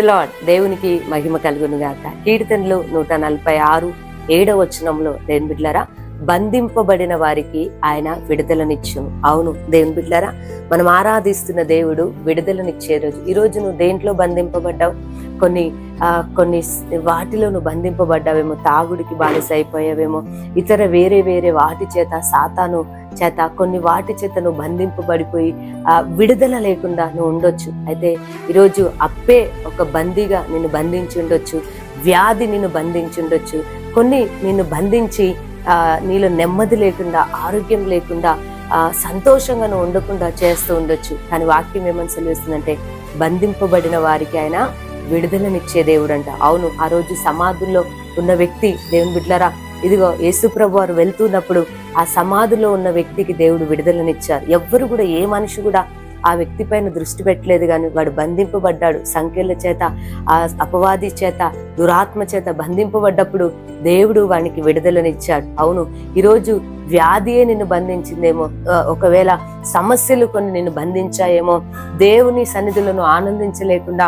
Lord దేవునికి మహిమ కలుగును గాక కీర్తనలు నూట నలభై ఆరు ఏడవ వచనంలో దేని బిడ్లరా బంధింపబడిన వారికి ఆయన విడుదలనిచ్చును. అవును దేవుని బిడ్డారా మనం ఆరాధిస్తున్న దేవుడు విడుదలనిచ్చే రోజు. ఈరోజు నువ్వు దేంట్లో బంధింపబడ్డావు? కొన్ని కొన్ని వాటిలో నువ్వు బంధింపబడ్డావేమో తాగుడికి బానిస అయిపోయావేమో ఇతర వేరే వేరే వాటి చేత సాతాను చేత కొన్ని వాటి చేత నువ్వు బంధింపబడిపోయి విడుదల లేకుండా నువ్వు ఉండొచ్చు. అయితే ఈరోజు అప్పే ఒక బందీగా నిన్ను బంధించి ఉండొచ్చు. వ్యాధి నిన్ను బంధించి ఉండొచ్చు. కొన్ని నిన్ను బంధించి నీలో నెమ్మది లేకుండా ఆరోగ్యం లేకుండా ఆ సంతోషంగా నువ్వు ఉండకుండా చేస్తూ ఉండొచ్చు. కానీ వాక్యం ఏమని సెలవిస్తుందంటే బంధింపబడిన వారికి ఆయన విడుదలనిచ్చే దేవుడు అంట అవును ఆ రోజు సమాధుల్లో ఉన్న వ్యక్తి దేవుని బిడ్లరా ఇదిగో యేసుప్రభు వారు వెళ్తున్నప్పుడు ఆ సమాధిలో ఉన్న వ్యక్తికి దేవుడు విడుదలనిచ్చారు. ఎవ్వరు కూడా ఏ మనిషి కూడా ఆ వ్యక్తి పైన దృష్టి పెట్టలేదు కానీ వాడు బంధింపబడ్డాడు. సంఖ్యల చేత ఆ అపవాది చేత దురాత్మ చేత బంధింపబడ్డప్పుడు దేవుడు వానికి విడుదలనిచ్చాడు. అవును ఈరోజు వ్యాధియే నిన్ను బంధించిందేమో ఒకవేళ సమస్యలు కొన్ని నిన్ను బంధించాయేమో దేవుని సన్నిధులను ఆనందించలేకుండా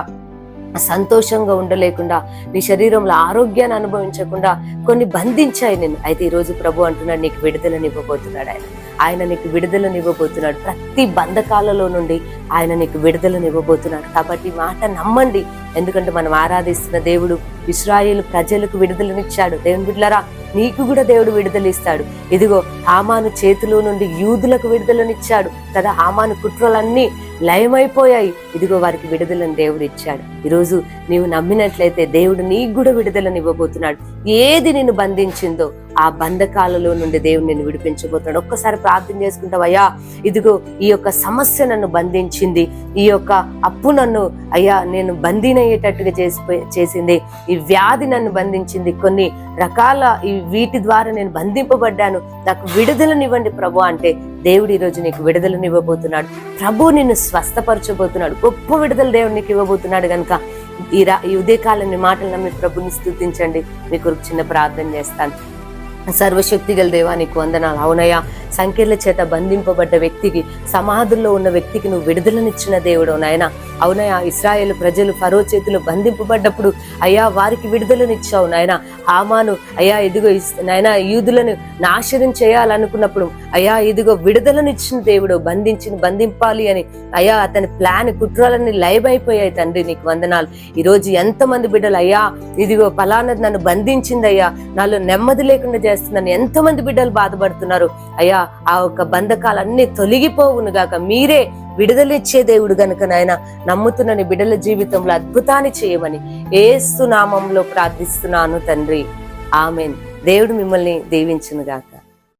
సంతోషంగా ఉండలేకుండా నీ శరీరంలో ఆరోగ్యాన్ని అనుభవించకుండా కొన్ని బంధించాయి నేను అయితే ఈరోజు ప్రభు అంటున్నాడు నీకు విడుదలనివ్వబోతున్నాడు ఆయన. ఆయన నీకు విడుదలనివ్వబోతున్నాడు ప్రతి బంధకాలలో నుండి ఆయన నీకు విడుదలనివ్వబోతున్నాడు కాబట్టి మాట నమ్మండి. ఎందుకంటే మనం ఆరాధిస్తున్న దేవుడు ఇస్రాయేల్ ప్రజలకు విడుదలనిచ్చాడు దేవుని బిడ్డలరా నీకు కూడా దేవుడు విడుదలిస్తాడు ఇదిగో హామాను చేతిలో నుండి యూదులకు విడుదలనిచ్చాడు కదా హామాను కుట్రలన్నీ లయమైపోయాయి. ఇదిగో వారికి విడుదలని దేవుడు ఇచ్చాడు. ఈరోజు నీవు నమ్మినట్లయితే దేవుడు నీకు కూడా విడుదలని ఇవ్వబోతున్నాడు. ఏది నిన్ను బంధించిందో ఆ బంధకాలలో నుండి దేవుడు నిన్ను విడిపించబోతున్నాడు. ఒక్కసారి ప్రార్థన చేసుకుంటావయ్యా ఇదిగో ఈ యొక్క సమస్య నన్ను బంధించింది. ఈ యొక్క అప్పు నన్ను అయ్యా నేను బందీనయ్యేటట్టుగా చేసి చేసింది. ఈ వ్యాధి నన్ను బంధించింది. కొన్ని రకాల ఈ వీటి ద్వారా నేను బంధింపబడ్డాను. నాకు విడుదలనివ్వండి ప్రభు అంటే దేవుడు ఈరోజు రోజు నీకు విడుదలనివ్వబోతున్నాడు. ప్రభు నిన్ను స్వస్థపరచబోతున్నాడు. గొప్ప విడుదల దేవుడు నీకు ఇవ్వబోతున్నాడు కనుక ఈ రా ఈ ఉదయకాలం నీ మాటలను నమ్మి ప్రభుని స్థుతించండి. మీ కొరకు చిన్న ప్రార్థన చేస్తాను. సర్వశక్తి గల దేవా నీకు వందనాలు. అవునయ్యా సంఖ్యల చేత బంధింపబడ్డ వ్యక్తికి సమాధుల్లో ఉన్న వ్యక్తికి నువ్వు విడుదలనిచ్చిన దేవుడు నాయన. అవునయ్యా ఇస్రాయేల్ ప్రజలు ఫరో చేతిలో బంధింపబడ్డప్పుడు అయ్యా వారికి విడుదలనిచ్చావు నాయన. ఆమాను అయ్యా ఇదిగో నాయన యూదులను నాశనం చేయాలనుకున్నప్పుడు అయ్యా ఇదిగో విడుదలనిచ్చిన దేవుడు బంధించి బంధింపాలి అని. అయ్యా అతని ప్లాన్ కుట్రాలన్నీ లైవ్ అయిపోయాయి తండ్రి నీకు వందనాలు. ఈరోజు ఎంతమంది బిడ్డలు అయ్యా ఇదిగో ఫలానది నన్ను బంధించింది అయ్యా. నాలో నెమ్మది లేకుండా చేస్తున్నాను. ఎంతమంది బిడ్డలు బాధపడుతున్నారు? అయ్యా ఆ యొక్క బంధకాలన్నీ తొలగిపోవును గాక మీరే విడుదలిచ్చే దేవుడు గనుక నాయన నమ్ముతున్నని బిడల బిడ్డల జీవితంలో అద్భుతాన్ని చేయమని ఏస్తు నామంలో ప్రార్థిస్తున్నాను తండ్రి. ఆమెన్. దేవుడు మిమ్మల్ని దీవించును గాక